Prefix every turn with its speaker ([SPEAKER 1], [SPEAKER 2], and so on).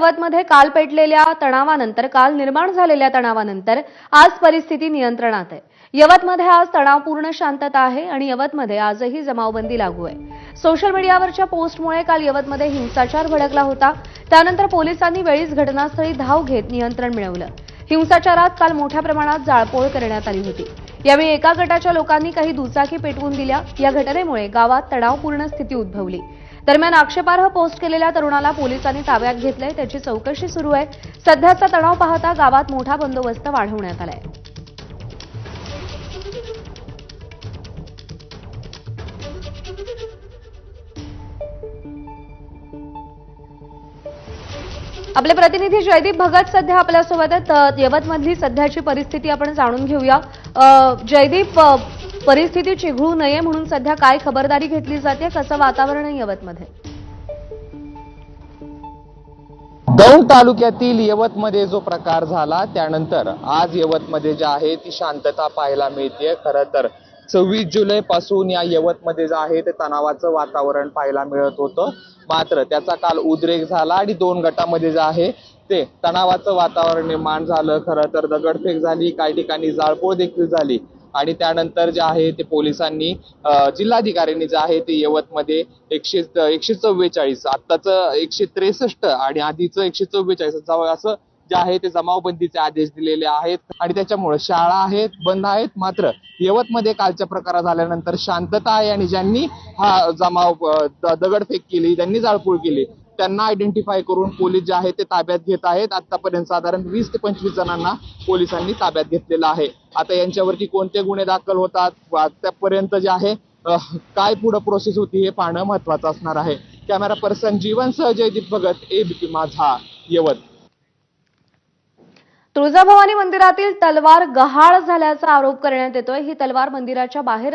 [SPEAKER 1] यवतमध्ये काल पेटलेल्या तणावानंतर काल निर्माण झालेल्या तणावानंतर आज परिस्थिती नियंत्रणात आहे. यवतमध्ये आज तणावपूर्ण शांतता आहे आणि यवतमध्ये आजही जमावबंदी लागू आहे. सोशल मीडियावरच्या पोस्टमुळे काल यवतमध्ये हिंसाचार भडकला होता. त्यानंतर पोलिसांनी वेळीच घटनास्थळी धाव घेत नियंत्रण मिळवलं. हिंसाचारात काल मोठ्या प्रमाणात जाळपोळ करण्यात आली होती. यावेळी एका गटाच्या लोकांनी काही दुचाकी पेटवून दिल्या. या घटनेमुळे गावात तणावपूर्ण स्थिती उद्भवली. दरम्यान आक्षेपार्ह पोस्ट केलेल्या तरुणाला पोलिसांनी ताब्यात घेतलंय. त्याची चौकशी सुरू आहे. सध्याचा तणाव पाहता गावात मोठा बंदोबस्त वाढवण्यात आलाय. आपले प्रतिनिधी जयदीप भगत सध्या आपल्यासोबत आहेत. यवतमधली सध्याची परिस्थिती आपण जाणून घेऊया. जयदीप परिस्थिती चिघळू नये म्हणून सध्या काय खबरदारी घेतली जाते कसं वातावरण आहे यवतमध्ये?
[SPEAKER 2] दौंड तालुक्यातील यवतमध्ये जो प्रकार झाला त्यानंतर आज यवतमध्ये जे आहे ती शांतता पाहायला मिळते खरं तर सव्वीस जुलै पासून या यवतमध्ये जे आहे ते तणावाचं वातावरण पाहायला मिळत होतं. मात्र त्याचा काल उद्रेक झाला आणि दोन गटामध्ये जे आहे ते तणावाचं वातावरण निर्माण झालं. खरं तर दगडफेक झाली काही ठिकाणी जाळपोळ देखील झाली. आणि त्यानंतर जे आहे ते पोलिसांनी जिल्हाधिकाऱ्यांनी जे आहे ते यवतमध्ये एकशे एकशे चव्वेचाळीस आत्ताचं एकशे त्रेसष्ट आणि आधीचं एकशे चव्वेचाळीस जवळ असं जे आहे ते जमावबंदीचे आदेश दिलेले आहेत. आणि त्याच्यामुळे शाळा आहेत बंद आहेत मात्र यवतमध्ये कालच्या प्रकार झाल्यानंतर शांतता आहे आणि ज्यांनी हा जमाव द- दगडफेक केली ज्यांनी जाळपोळ केली त्यांना आयडेंटिफाय करून पोलीस जे आहे ते ताब्यात घेत आहेत. आतापर्यंत साधारण वीस ते पंचवीस जणांना पोलिसांनी ताब्यात घेतलेलं आहे. आता यांच्यावरती कोणते गुन्हे दाखल होतात? आतापर्यंत जे आहे काय पुढे प्रोसेस होती हे पाहणं महत्वाचं असणार आहे. कॅमेरा पर्सन जीवनसह जयदीप भगत एबीपी माझा यवत.
[SPEAKER 1] तुळजाभवानी मंदिरातील तलवार गहाळ झाल्याचा आरोप करण्यात येतोय. ही तलवार मंदिराच्या बाहेर